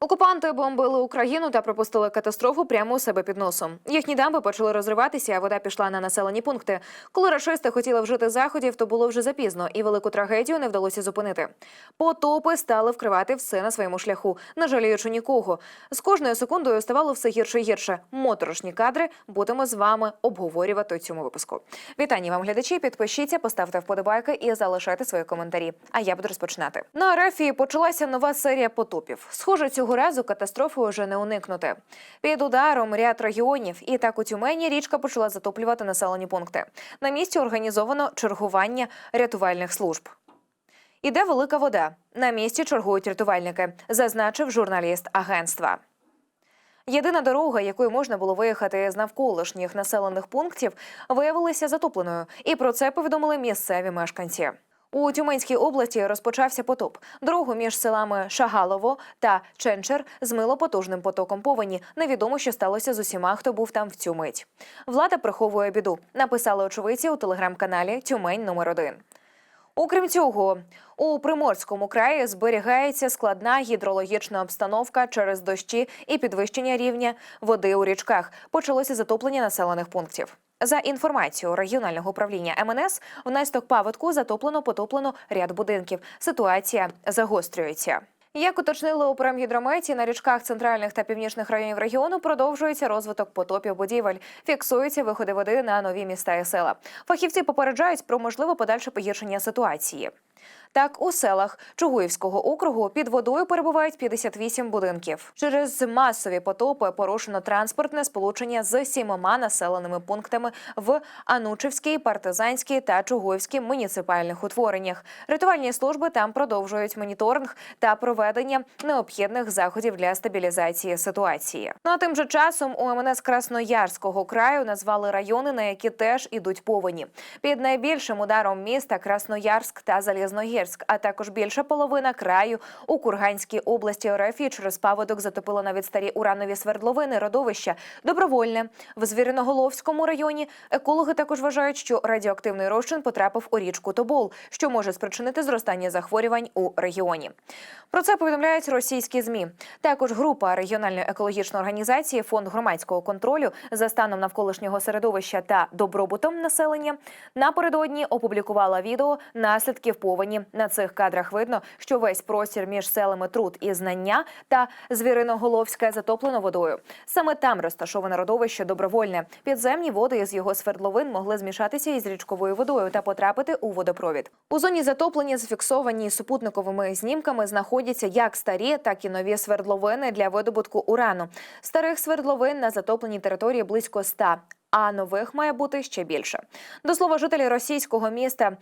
Окупанти бомбили Україну та пропустили катастрофу прямо у себе під носом. Їхні дамби почали розриватися, а вода пішла на населені пункти. Коли рашисти хотіли вжити заходів, то було вже запізно, і велику трагедію не вдалося зупинити. Потопи стали вкривати все на своєму шляху, не жаліючи нікого. З кожною секундою ставало все гірше і гірше. Моторошні кадри будемо з вами обговорювати у цьому випуску. Вітання вам, глядачі. Підпишіться, поставте вподобайки і залишайте свої коментарі. А я буду розпочинати. На Арафії почалася нова серія потопів. Схоже, цього разу катастрофи вже не уникнути. Під ударом ряд регіонів, і так у Тюмені річка почала затоплювати населені пункти. На місці організовано чергування рятувальних служб. Іде велика вода. На місці чергують рятувальники, зазначив журналіст агентства. Єдина дорога, якою можна було виїхати з навколишніх населених пунктів, виявилася затопленою, і про це повідомили місцеві мешканці. У Тюменській області розпочався потоп. Дорогу між селами Шагалово та Ченчер змило потужним потоком повені. Невідомо, що сталося з усіма, хто був там в цю мить. Влада приховує біду. Написали очевидці у телеграм-каналі Тюмень номер 1 Окрім цього, у Приморському краї зберігається складна гідрологічна обстановка через дощі і підвищення рівня води у річках. Почалося затоплення населених пунктів. За інформацією регіонального управління МНС, внаслідок паводку затоплено потоплено ряд будинків. Ситуація загострюється. Як уточнили у промгідрометі, на річках центральних та північних районів регіону продовжується розвиток потопів будівель. Фіксуються виходи води на нові міста і села. Фахівці попереджають про можливе подальше погіршення ситуації. Так, у селах Чугуївського округу під водою перебувають 58 будинків. Через масові потопи порушено транспортне сполучення з сімома населеними пунктами в Анучівській, Партизанській та Чугуївській муніципальних утвореннях. Рятувальні служби там продовжують моніторинг та проведення необхідних заходів для стабілізації ситуації. Ну а тим же часом у МНС Красноярського краю назвали райони, на які теж ідуть повені. Під найбільшим ударом міста Красноярськ та Залізногірськ, а також більша половина краю у Курганській області РФ через паводок затопило навіть старі уранові свердловини, родовища добровольне в Звіриноголовському районі. Екологи також вважають, що радіоактивний розчин потрапив у річку Тобол, що може спричинити зростання захворювань у регіоні. Про це повідомляють російські змі. Також група регіональної екологічної організації Фонд громадського контролю за станом навколишнього середовища та добробутом населення напередодні опублікувала відео наслідків повені. На цих кадрах видно, що весь простір між селами Труд і Знання та Звіриноголовське затоплено водою. Саме там розташоване родовище добровольне. Підземні води із його свердловин могли змішатися із річковою водою та потрапити у водопровід. У зоні затоплення зафіксовані супутниковими знімками знаходяться як старі, так і нові свердловини для видобутку урану. Старих свердловин на затопленій території близько 100, а нових має бути ще більше. До слова, жителі російського міста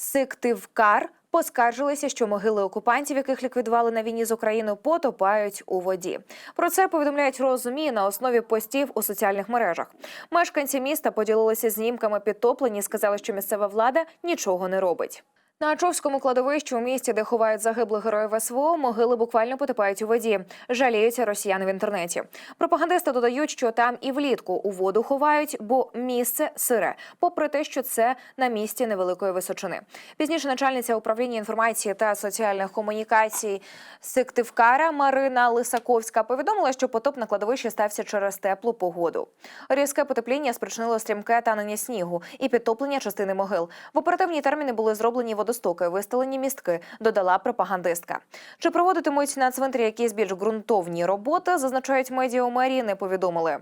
Сиктивкар поскаржилися, що могили окупантів, яких ліквідували на війні з Україною, потопають у воді. Про це повідомляють розумі на основі постів у соціальних мережах. Мешканці міста поділилися знімками підтоплені, сказали, що місцева влада нічого не робить. На Ачовському кладовищі у місті, де ховають загиблих героїв СВО, могили буквально потопають у воді. Жаліються росіяни в інтернеті. Пропагандисти додають, що там і влітку у воду ховають, бо місце сире, попри те, що це на місці невеликої височини. Пізніше начальниця управління інформації та соціальних комунікацій Сиктивкара Марина Лисаковська повідомила, що потоп на кладовищі стався через теплу погоду. Різке потепління спричинило стрімке танення снігу і підтоплення частини могил. В оперативні терміни були зроблені водостоки, виставлені містки, додала пропагандистка. Чи проводитимуть на цвинтарі якісь більш ґрунтовні роботи, зазначають медіа у мерії, не повідомили.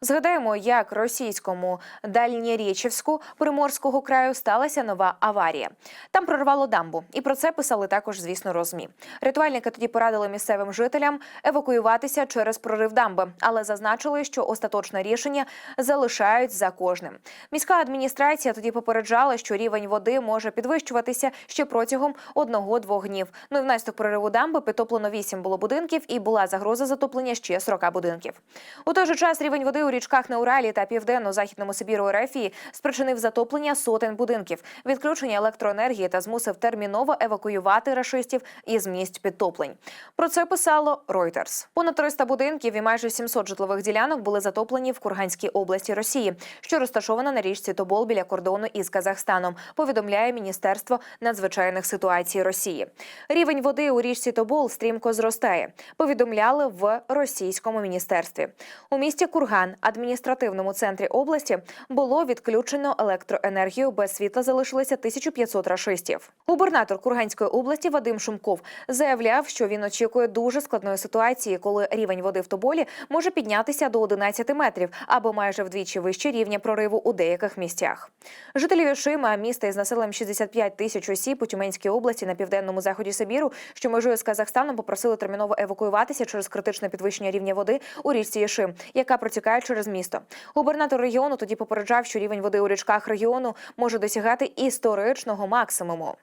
Згадаємо, як російському Дальнєрічівську Приморського краю сталася нова аварія. Там прорвало дамбу, і про це писали також, звісно, розмі. Рятувальники тоді порадили місцевим жителям евакуюватися через прорив дамби, але зазначили, що остаточне рішення залишають за кожним. Міська адміністрація тоді попереджала, що рівень води може підвищуватися ще протягом одного-двох днів. Ну і внаслідок прориву дамби підтоплено вісім було будинків, і була загроза затоплення ще 40 будинків. У той же час рівень води у річках на Уралі та південно-західному Сибіру Рефії спричинив затоплення сотень будинків, відключення електроенергії та змусив терміново евакуювати рашистів із місць підтоплень. Про це писало Reuters. Понад 300 будинків і майже 700 житлових ділянок були затоплені в Курганській області Росії, що розташована на річці Тобол біля кордону із Казахстаном. Повідомляє Міністерство надзвичайних ситуацій Росії. Рівень води у річці Тобол стрімко зростає. Повідомляли в російському міністерстві. У місті Курган, адміністративному центрі області, було відключено електроенергію. Без світла залишилося 1500 рашистів. Губернатор Курганської області Вадим Шумков заявляв, що він очікує дуже складної ситуації, коли рівень води в Тоболі може піднятися до 11 метрів або майже вдвічі вище рівня прориву у деяких місцях. Жителі Вішима, міста із населенням 65 тисяч осіб у Тюменській області на південному заході Сибіру, що межує з Казахстаном, попросили терміново евакуюватися через критичне підвищення рівня води у річці Єшим, яка протікає через місто. Губернатор регіону тоді попереджав, що рівень води у річках регіону може досягати історичного максимуму.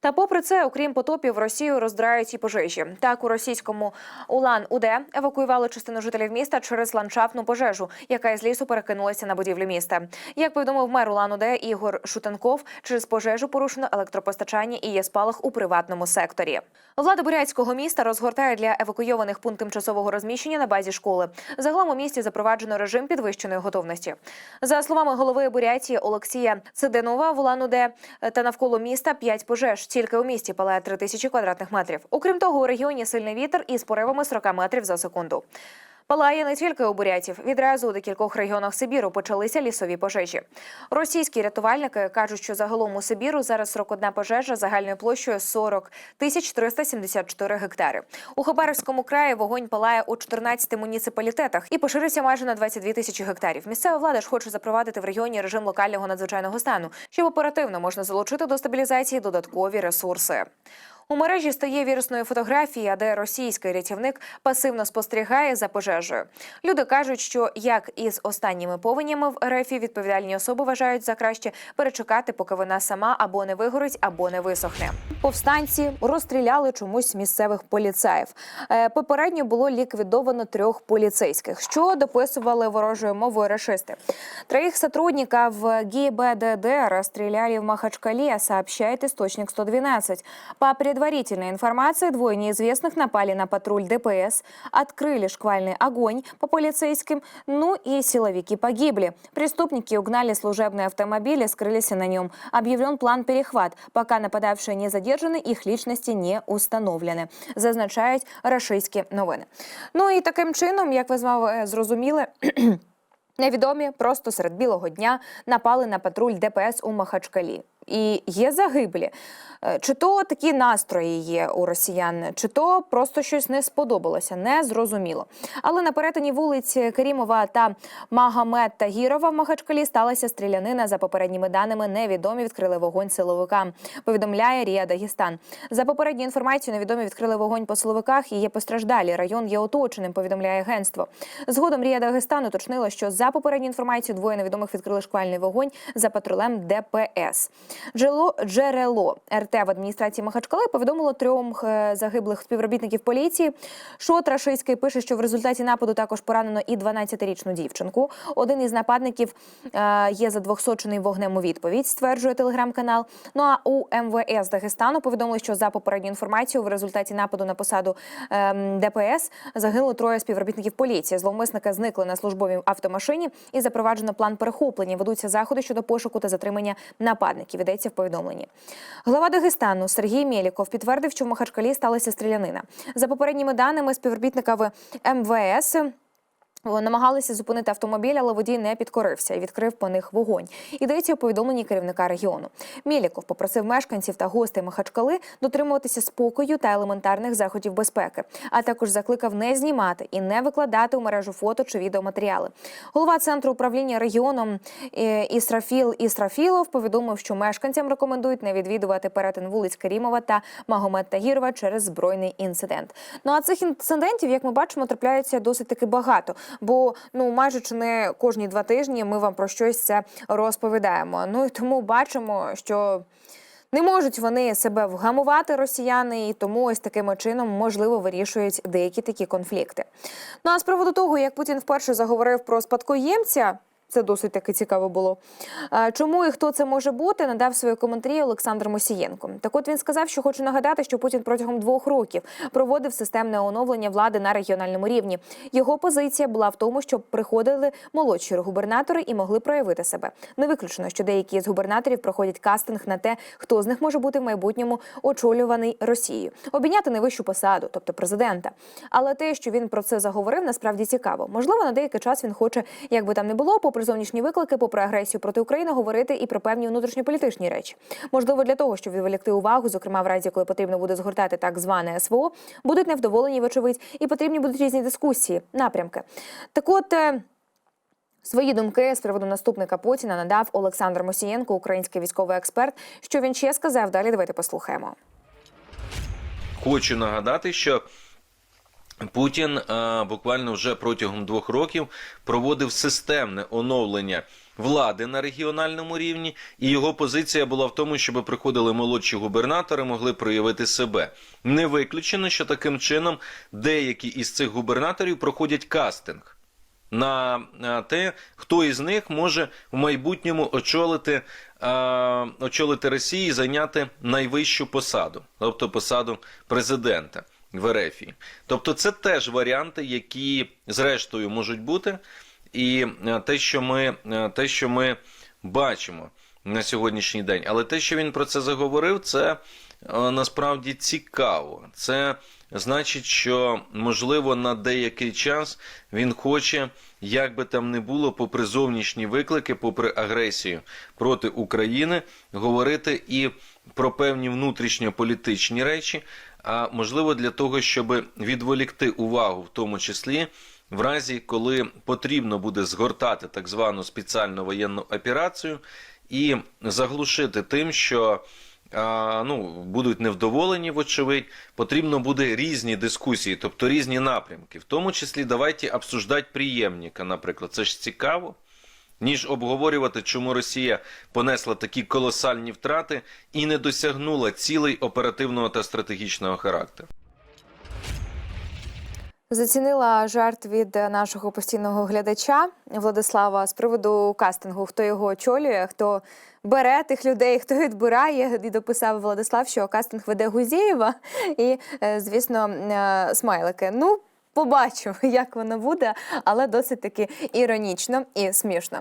Та попри це, окрім потопів, Росію роздирають і пожежі. Так у російському улан уде евакуювали частину жителів міста через ландшафтну пожежу, яка із лісу перекинулася на будівлю міста. Як повідомив мер улан уде Ігор Шутенков, через пожежу порушено електропостачання і є спалах у приватному секторі. Влада бурятського міста розгортає для евакуйованих пункт тимчасового розміщення на базі школи. Загалом у місті запроваджено режим підвищеної готовності. За словами голови Бурятії Олексія Циденова, в Улан-Уде та навколо міста п'ять пожеж. Тільки у місті палає три тисячі квадратних метрів. Окрім того, у регіоні сильний вітер із поривами 40 метрів за секунду. Палає не тільки у бурятів. Відразу у декількох регіонах Сибіру почалися лісові пожежі. Російські рятувальники кажуть, що загалом у Сибіру зараз 41 пожежа загальною площею 40 тисяч 374 гектари. У Хабаровському краї вогонь палає у 14 муніципалітетах і поширився майже на 22 тисячі гектарів. Місцева влада ж хоче запровадити в регіоні режим локального надзвичайного стану, щоб оперативно можна залучити до стабілізації додаткові ресурси. У мережі стає вірусною фотографія, де російський рятівник пасивно спостерігає за пожежею. Люди кажуть, що як із останніми повенями в РФ відповідальні особи вважають за краще перечекати, поки вона сама або не вигорить, або не висохне. Повстанці розстріляли чомусь місцевих поліцаїв. Е, Попередньо було ліквідовано трьох поліцейських, що дописували ворожою мовою рашисти. Троих сотрудников ГИБДД расстреляли в Махачкале, сообщает источник 112. По предварительной информации, двое неизвестных напали на патруль ДПС, открыли шквальный огонь по полицейским, ну и силовики погибли. Преступники угнали служебный автомобиль и скрылись на нем. Объявлен план перехват. Пока нападавшие не задержаны, их личности не установлены. Зазначають рашистські новини. Ну і таким чином, як ви з вами зрозуміли. Невідомі просто серед білого дня напали на патруль ДПС у Махачкалі. І є загиблі. Е, Чи то такі настрої є у росіян, чи то просто щось не сподобалося, не зрозуміло. Але на перетині вулиць Керімова та Магомед Тагірова в Махачкалі сталася стрілянина. За попередніми даними, невідомі відкрили вогонь силовикам. Повідомляє Рія Дагестан. За попередньою інформацією, невідомі відкрили вогонь по силовиках і є постраждалі. Район є оточеним. Повідомляє агентство. Згодом Рія Дагестан уточнила, що за попередньою інформацією двоє невідомих відкрили шквальний вогонь за патрулем ДПС. Джерело, джерело РТ в адміністрації Махачкали повідомило трьом е, загиблих співробітників поліції. Шот Рашиський пише, що в результаті нападу також поранено і 12-річну дівчинку. Один із нападників е, є задвохсочений вогнем у відповідь, стверджує телеграм-канал. Ну а у МВС Дагестану повідомили, що за попередньою інформацією в результаті нападу на посаду ем, ДПС загинуло троє співробітників поліції. Зловмисника зникли на службовій автомашині і запроваджено план перехоплення. Ведуться заходи щодо пошуку та затримання нападників. Йдеться в повідомленні. Глава Дагестану Сергій Мєліков підтвердив, що в Махачкалі сталася стрілянина. За попередніми даними співробітника МВС. Намагалися зупинити автомобіль, але водій не підкорився і відкрив по них вогонь. Йдеться у повідомленні керівника регіону. Міліков попросив мешканців та гостей Махачкали дотримуватися спокою та елементарних заходів безпеки, а також закликав не знімати і не викладати у мережу фото чи відеоматеріали. Голова центру управління регіоном е, Ісрафіл Ісрафілов повідомив, що мешканцям рекомендують не відвідувати перетин вулиць Керімова та Магомед Тагірова через збройний інцидент. Ну а цих інцидентів, як ми бачимо, трапляється досить таки багато. Бо ну майже чи не кожні два тижні ми вам про щось це розповідаємо. Ну і тому бачимо, що. Не можуть вони себе вгамувати росіяни, і тому ось таким чином можливо вирішують деякі такі конфлікти. Ну а з приводу того, як Путін вперше заговорив про спадкоємця. Це досить таки цікаво було. Чому і хто це може бути? Надав свої коментарі Олександр Мосієнко. Так, от він сказав, що хочу нагадати, що Путін протягом двох років проводив системне оновлення влади на регіональному рівні. Його позиція була в тому, щоб приходили молодші губернатори і могли проявити себе. Не виключено, що деякі з губернаторів проходять кастинг на те, хто з них може бути в майбутньому очолюваний Росією, обійняти найвищу посаду, тобто президента. Але те, що він про це заговорив, насправді цікаво. Можливо, на деякий час він хоче, як би там не було, попри зовнішні виклики, попри агресію проти України, говорити і про певні внутрішньополітичні речі. Можливо, для того, щоб відволікти увагу, зокрема в разі, коли потрібно буде згортати так зване СВО, будуть невдоволені, вочевидь, і потрібні будуть різні дискусії, напрямки. Так, от. е, Свої думки з приводу наступника Путіна надав Олександр Мосієнко, український військовий експерт. Що він ще сказав? Далі давайте послухаємо. Хочу нагадати, що Путін е, буквально вже протягом двох років проводив системне оновлення влади на регіональному рівні, і його позиція була в тому, щоб приходили молодші губернатори, могли проявити себе. Не виключено, що таким чином деякі із цих губернаторів проходять кастинг на те, хто із них може в майбутньому очолити, е, очолити Росію і зайняти найвищу посаду, тобто посаду президента в Ерефії. Тобто, це теж варіанти, які зрештою можуть бути, і е, те, що ми, е, те, що ми бачимо на сьогоднішній день, але те, що він про це заговорив, це е, насправді цікаво. Це значить, що можливо на деякий час він хоче, як би там не було, попри зовнішні виклики, попри агресію проти України, говорити і про певні внутрішньополітичні речі, а можливо для того, щоб відволікти увагу, в тому числі. В разі, коли потрібно буде згортати так звану спеціальну воєнну операцію і заглушити тим, що ну, будуть невдоволені, вочевидь, потрібно буде різні дискусії, тобто різні напрямки. В тому числі давайте обсуждати приємника, наприклад. Це ж цікаво, ніж обговорювати, чому Росія понесла такі колосальні втрати і не досягнула цілей оперативного та стратегічного характеру. Зацінила жарт від нашого постійного глядача Владислава з приводу кастингу, хто його очолює, хто бере тих людей, хто відбирає. І дописав Владислав, що кастинг веде Гузєєва і, е, звісно, е, смайлики. Ну, побачу, як воно буде, але досить таки іронічно і смішно.